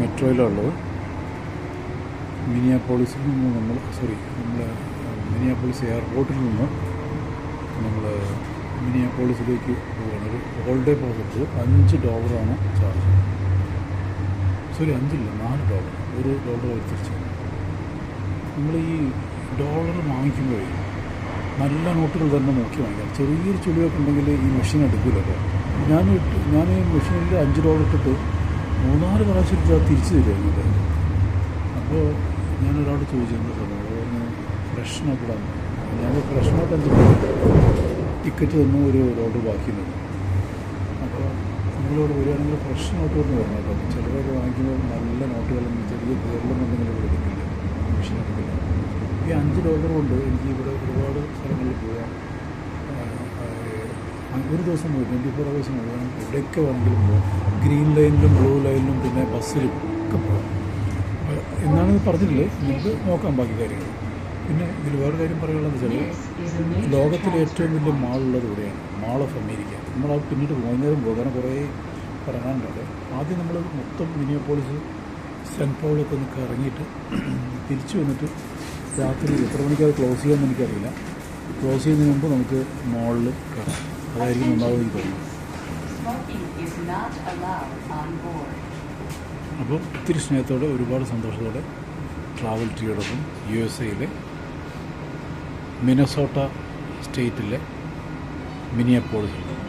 മെട്രോയിലുള്ളത്. മിനിയാപോളിസിൽ നിന്ന് നമ്മൾ സോറി നമ്മൾ മിനിയാപോളിസ് എയർപോർട്ടിൽ നിന്ന് നമ്മൾ മിനിയാപോളിസിലേക്ക് പോവുകയാണ്. ഒരു ഓൾ ഡേ പോകുന്നത് അഞ്ച് ഡോളറാണ് ചാർജ്. സോറി അഞ്ചില്ല നാല് ഡോളർ. ഒരു ഡോളർ അവർ നമ്മൾ ഈ ഡോളർ വാങ്ങിക്കുമ്പോഴേ നല്ല നോട്ടുകൾ തന്നെ നോക്കി വാങ്ങിക്കാം ചെറിയൊരു ചുളിയൊക്കെ ഉണ്ടെങ്കിൽ ഈ മെഷീൻ എടുക്കില്ലല്ലോ. ഞാൻ ഞാൻ ഈ മെഷീനിൽ അഞ്ച് ഡോളർ ഇട്ടിട്ട് മൂന്നാൽ പ്രാവശ്യം അത് തിരിച്ചു തരുമായിരുന്നു അപ്പോൾ ഞാൻ ചോദിച്ചിരുന്ന സമയത്ത് പറഞ്ഞു ഫ്രഷ് ഞാൻ നോട്ട് അഞ്ച് ടിക്കറ്റ് തന്നു ഒരു റോഡ് ബാക്കി നിന്നു. അപ്പോൾ നിങ്ങളോട് വരികയാണെങ്കിൽ ഫ്രഷ് നോട്ട് ഒന്ന് പറഞ്ഞു കേട്ടോ. ചിലരൊക്കെ വാങ്ങിക്കുമ്പോൾ നല്ല നോട്ടുകളൊന്നും ചെറിയ പേരിലൊന്നും എന്തെങ്കിലും ഇവിടെ എടുക്കില്ല. മെഷീൻ ഈ അഞ്ച് ഡോളർ കൊണ്ട് എനിക്ക് ഇവിടെ ഒരുപാട് സ്ഥലങ്ങളിൽ പോകാം. ഒരു ദിവസം പോയി ട്വന്റി ഫോർ അവേഴ്സ് മുഴുവൻ എവിടെയൊക്കെ വേണമെങ്കിലും പോകാം ഗ്രീൻ ലൈനിലും ബ്ലൂ ലൈനിലും പിന്നെ ബസ്സിലും ഒക്കെ പോകാം എന്നാണ് പറഞ്ഞില്ലേ നമുക്ക് നോക്കാം ബാക്കി കാര്യങ്ങൾ. പിന്നെ ഇതിൽ വേറെ കാര്യം പറയാനുള്ളത് വെച്ചാൽ ലോകത്തിലെ ഏറ്റവും വലിയ മാളുള്ളത് ഇവിടെയാണ്. മാൾ ഓഫ് അമേരിക്ക നമ്മൾ അത് പിന്നീട് വൈകുന്നേരം പോകാൻ കുറേ കറങ്ങാനുണ്ട് ആദ്യം നമ്മൾ മൊത്തം മിനിയോപോളിസ് സെന്റ് പോളൊക്കെ ഒന്ന് കറങ്ങിയിട്ട് തിരിച്ചു വന്നിട്ട് രാത്രി എത്ര മണിക്ക് ക്ലോസ് ചെയ്യാമെന്ന് എനിക്കറിയില്ല. ക്ലോസ് ചെയ്യുന്നതിന് മുമ്പ് നമുക്ക് മോളിൽ കയറാം. അതായിരിക്കും എനിക്ക് തോന്നുന്നു. അപ്പോൾ ഒത്തിരി സ്നേഹത്തോടെ ഒരുപാട് സന്തോഷത്തോടെ ട്രാവൽ ടീയോടൊപ്പം യു എസ് എയിലെ മിനസോട്ട സ്റ്റേറ്റിലെ മിനിയപ്പോളിസിലുണ്ട്